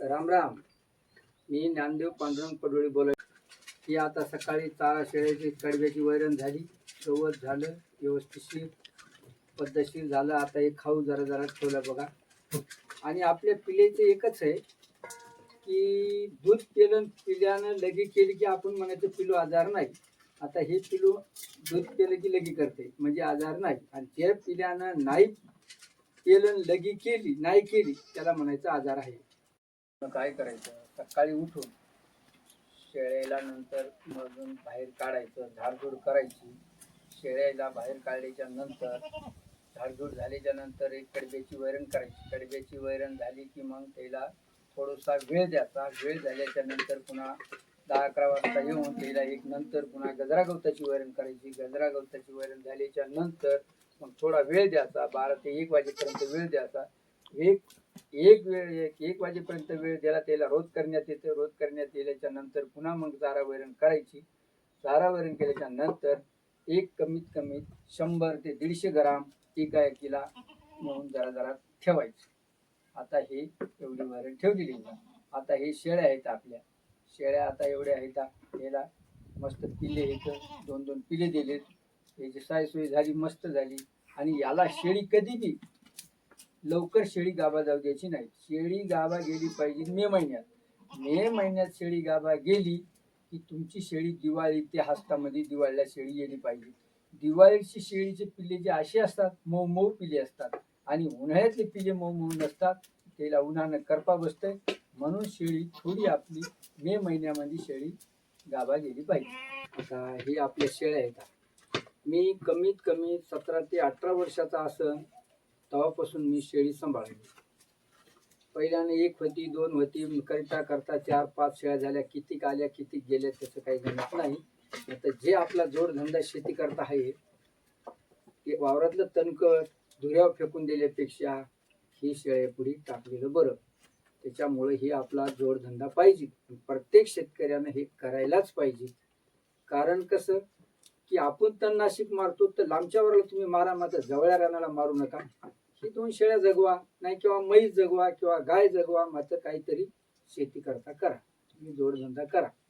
राम राम. मी ज्ञानदेव पांडुरंग पडोळी बोलत ही आता सकाळी चारा शेळ्याची कडब्याची वैरण झाली. गवत झालं व्यवस्थितशीर पद्धतशीर झालं. आता हे खाऊ जरा जरा ठेवलं बघा. आणि आपल्या पिलेचं एकच आहे की दूध पेलं पिल्यानं लगी केली की आपण म्हणायचं पिलू आजार नाही. आता हे पिलू दूध पिलं की लगी करते. म्हणजे आजार नाही. आणि ते पिल्यानं नाही पेलं लगी केली नाही केली त्याला म्हणायचं आजार आहे. मग काय करायचं? सकाळी उठून शेळ्याला नंतर मधून बाहेर काढायचं झाडझूड करायची. शेळ्याला बाहेर काढल्याच्या नंतर झाडझूड झाल्याच्यानंतर एक कडब्याची वैरण करायची. कडब्याची वैरण झाली की मग त्याला थोडासा वेळ द्यायचा. वेळ झाल्याच्यानंतर पुन्हा दहा अकरा वाजता येऊन त्याला एक नंतर पुन्हा गजरा गवताची वैरण करायची. गजरा गवताची वैरण झाल्याच्यानंतर मग थोडा वेळ द्यायचा. बारा ते एक वाजेपर्यंत वेळ द्यायचा. एक एक वेळ एक एक वाजेपर्यंत वेळ दिला त्याला रोज करण्यात येतं रोज करण्यात येल्याच्या नंतर पुन्हा मग चारावैरण करायची. चारा केल्याच्यानंतर एक कमीत कमी शंभर ते दीडशे ग्राम एका एकीला म्हणून जरा जरा ठेवायची. आता हे एवढी वैरण ठेवलेली आता हे शेळ्या आहेत आपल्या. शेळ्या आता एवढ्या आहेत याला मस्त पिले आहेत. दोन दोन पिले दिलेत. याची सायसोय झाली मस्त झाली. आणि याला शेळी कधी बी लवकर शेळी गाभा जाऊ द्यायची नाही. शेळी गाभा गेली पाहिजे मे महिन्यात. मे महिन्यात शेळी गाभा गेली की तुमची शेळी दिवाळी ते हस्तामध्ये दिवाळीला शेळी गेली पाहिजे. दिवाळीची शेळीचे पिल्ले जे असे असतात मऊ मऊ पिले असतात आणि उन्हाळ्यातले पिले मऊ मऊ नसतात त्याला उन्हानं करपा बसतंय. म्हणून शेळी थोडी आपली मे महिन्यामध्ये शेळी गाभा गेली पाहिजे. आता हे आपल्या शेळ्या आहेत. मी कमीत कमी सतरा ते अठरा वर्षाचा असं तेव्हापासून मी शेळी सांभाळली पहिल्याने एक होती दोन होती करता करता चार पाच शेळ्या झाल्या. किती आल्या किती गेल्या त्याचं काही गणित नाही. आता जे आपला जोडधंदा शेती करता आहे ते वावरातलं तणकट धुऱ्यावर फेकून दिल्यापेक्षा ही शेळ्या पुढे टाकलेलं बरं. त्याच्यामुळे हे आपला जोडधंदा पाहिजे. प्रत्येक शेतकऱ्यानं हे करायलाच पाहिजे. कारण कसं? की आपण तणनाशिक मारतो तर लांबच्यावर तुम्ही मारा मात्र जवळ्या रानाला मारू नका. ही दोन शेळ्या जगवा नाही किंवा म्हैस जगवा किंवा गाय जगवा मात्र काहीतरी शेती करता करा. तुम्ही जोडधंदा करा.